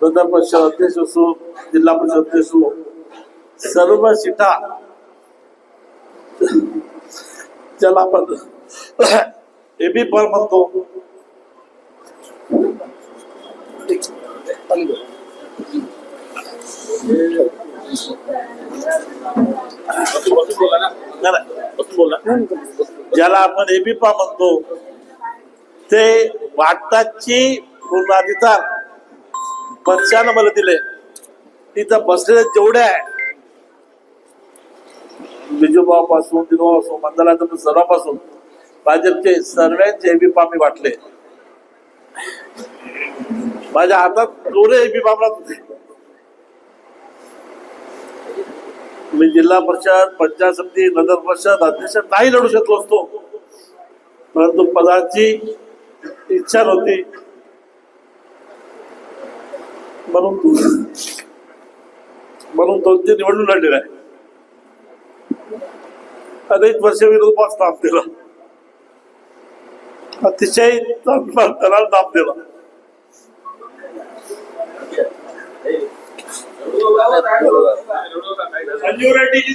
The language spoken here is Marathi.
प्रधान परिषद अध्यक्ष असो जिल्हा परिषद अध्यक्ष असो सर्व सीटा ज्याला आपण एबी पर म्हणतो. ज्याला आपण एबीपा म्हणतो ते वाटताची पूर्ण अधिकार मला दिले तिथं बसलेले जेवढे आहे. बिजूबापासून पासून दिनोबा सर्वापासून भाजपचे सर्वांचे एबीपा मी वाटले. माझ्या हातात दोरे एबीपा होते. मी जिल्हा परिषद पंचायत समिती नगर परिषद अध्यक्ष नाही लढू शकलो असतो. परंतु पदाची इच्छा नव्हती. म्हणून म्हणून दोन तीन निवडणूक लढलेला आहे. अनेक वर्ष विरोधात नाम दिला. अतिशय करार नाम दिला. संजीव रेड्डी जी